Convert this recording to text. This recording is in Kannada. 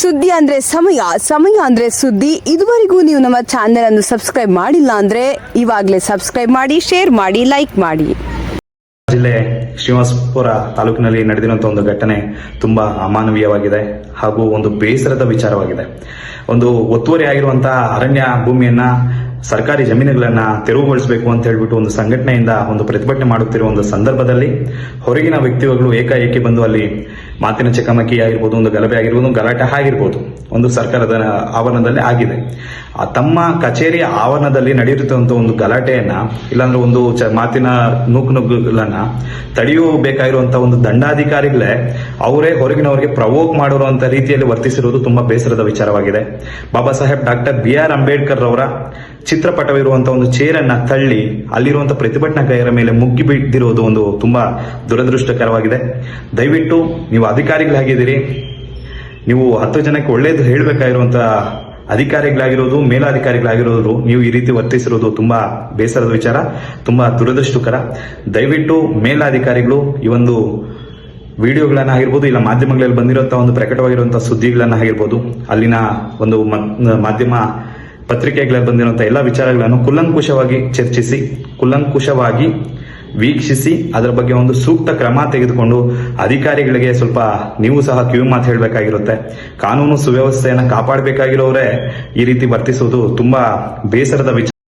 ಸುದ್ದಿ ಅಂದ್ರೆ ಸಮಯ ಸಮಯ ಅಂದ್ರೆ ಸುದ್ದಿ. ಇದುವರೆಗೂ ನೀವು ನಮ್ಮ ಚಾನೆಲ್ ಅನ್ನು ಸಬ್ಸ್ಕ್ರೈಬ್ ಮಾಡಿಲ್ಲ ಅಂದ್ರೆ ಇವಾಗಲೇ ಸಬ್ಸ್ಕ್ರೈಬ್ ಮಾಡಿ ಶೇರ್ ಮಾಡಿ ಲೈಕ್ ಮಾಡಿ. ಜಿಲ್ಲೆ ಶ್ರೀನಿವಾಸಪುರ ತಾಲೂಕಿನಲ್ಲಿ ನಡೆದಿರುವಂಥ ಒಂದು ಘಟನೆ ತುಂಬಾ ಅಮಾನವೀಯವಾಗಿದೆ ಹಾಗೂ ಒಂದು ಬೇಸರದ ವಿಚಾರವಾಗಿದೆ. ಒಂದು ಒತ್ತುವರಿ ಆಗಿರುವಂತಹ ಅರಣ್ಯ ಭೂಮಿಯನ್ನ ಸರ್ಕಾರಿ ಜಮೀನುಗಳನ್ನ ತೆರವುಗೊಳಿಸಬೇಕು ಅಂತ ಹೇಳ್ಬಿಟ್ಟು ಒಂದು ಸಂಘಟನೆಯಿಂದ ಒಂದು ಪ್ರತಿಭಟನೆ ಮಾಡುತ್ತಿರುವ ಒಂದು ಸಂದರ್ಭದಲ್ಲಿ ಹೊರಗಿನ ವ್ಯಕ್ತಿಗಳು ಏಕಾಏಕಿ ಬಂದು ಅಲ್ಲಿ ಮಾತಿನ ಚಕಮಕಿ ಆಗಿರ್ಬೋದು, ಒಂದು ಗಲಭೆ ಆಗಿರ್ಬೋದು ಗಲಾಟೆ ಆಗಿರ್ಬೋದು, ಒಂದು ಸರ್ಕಾರದ ಆವರಣದಲ್ಲಿ ಆಗಿದೆ. ತಮ್ಮ ಕಚೇರಿಯ ಆವರಣದಲ್ಲಿ ನಡೆಯುತ್ತಿರುವಂತಹ ಒಂದು ಗಲಾಟೆಯನ್ನ, ಇಲ್ಲಾಂದ್ರೆ ಒಂದು ಚ- ಮಾತಿನ ನೂಕು ನುಗ್ಗುಗಳನ್ನ ತಡೆಯಬೇಕಾಗಿರುವಂತಹ ಒಂದು ದಂಡಾಧಿಕಾರಿಗಳೇ ಅವರೇ ಹೊರಗಿನವರಿಗೆ ಪ್ರವೋಕ್ ಮಾಡಿರುವಂತ ರೀತಿಯಲ್ಲಿ ವರ್ತಿಸಿರುವುದು ತುಂಬಾ ಬೇಸರದ ವಿಚಾರವಾಗಿದೆ. Baba Saheb doctor B R Ambedkar ಅವರ ಚಿತ್ರಪಟವಿರುವಂತಹ ಒಂದು ಚೇರನ್ನ ತಳ್ಳಿ ಅಲ್ಲಿರುವಂತಹ ಪ್ರತಿಭಟನಾಕಾರರ ಮೇಲೆ ಮುಗ್ಗಿ ಬಿದ್ದಿರುವುದು ಒಂದು ತುಂಬಾ ದುರದೃಷ್ಟಕರವಾಗಿದೆ. ದಯವಿಟ್ಟು ನೀವು ಅಧಿಕಾರಿಗಳಾಗಿದ್ದೀರಿ. ನೀವು ಹತ್ತು ಜನಕ್ಕೆ ಒಳ್ಳೆಯದು ಹೇಳಬೇಕಾಗಿರುವಂತ ಅಧಿಕಾರಿಗಳಾಗಿರೋದು, ಮೇಲಾಧಿಕಾರಿಗಳಾಗಿರೋದು, ನೀವು ಈ ರೀತಿ ವರ್ತಿಸಿರುವುದು ತುಂಬಾ ಬೇಸರದ ವಿಚಾರ, ತುಂಬಾ ದುರದೃಷ್ಟಕರ. ದಯವಿಟ್ಟು ಮೇಲಾಧಿಕಾರಿಗಳು ಈ ಒಂದು ವಿಡಿಯೋಗಳನ್ನ ಆಗಿರ್ಬೋದು, ಇಲ್ಲ ಮಾಧ್ಯಮಗಳಲ್ಲಿ ಬಂದಿರುವಂತಹ ಒಂದು ಪ್ರಕಟವಾಗಿರುವಂತಹ ಸುದ್ದಿಗಳನ್ನ ಆಗಿರ್ಬೋದು, ಅಲ್ಲಿನ ಒಂದು ಮಾಧ್ಯಮ ಪತ್ರಿಕೆಗಳಲ್ಲಿ ಬಂದಿರುವಂತಹ ಎಲ್ಲ ವಿಚಾರಗಳನ್ನು ಕುಲಂಕುಷವಾಗಿ ಚರ್ಚಿಸಿ, ಕುಲಂಕುಷವಾಗಿ ವೀಕ್ಷಿಸಿ, ಅದರ ಬಗ್ಗೆ ಒಂದು ಸೂಕ್ತ ಕ್ರಮ ತೆಗೆದುಕೊಂಡು ಅಧಿಕಾರಿಗಳಿಗೆ ಸ್ವಲ್ಪ ನೀವು ಸಹ ಕಿವಿ ಮಾತು ಹೇಳಬೇಕಾಗಿರುತ್ತೆ. ಕಾನೂನು ಸುವ್ಯವಸ್ಥೆಯನ್ನು ಕಾಪಾಡಬೇಕಾಗಿರೋರೇ ಈ ರೀತಿ ವರ್ತಿಸುವುದು ತುಂಬಾ ಬೇಸರದ ವಿಚಾರ.